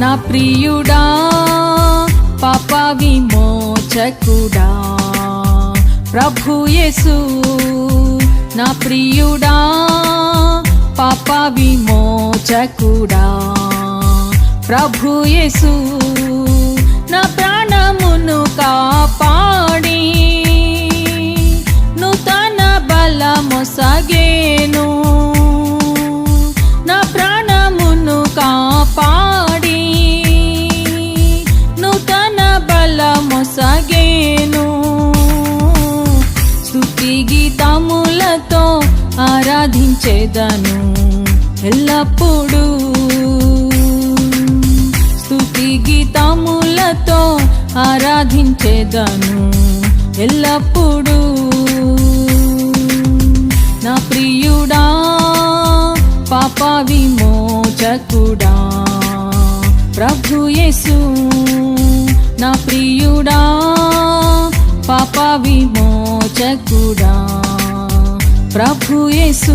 నా ప్రియుడా పాప విమోచకుడా. ప్రభు యేసు నా ప్రియుడా పాప విమోచకుడా. ప్రభు యేసు నా ప్రాణమును కాపాడి నూతన బలమొసగేను భక్తులతో ఆరాధించేదను ఎల్లప్పుడూ. స్థుతి గీతములతో ఆరాధించేదను ఎల్లప్పుడూ. నా ప్రియుడా పాప విమోచకుడా ప్రభు యేసు. నా ప్రియుడా పాప విమోచకుడా ప్రభు యేసు.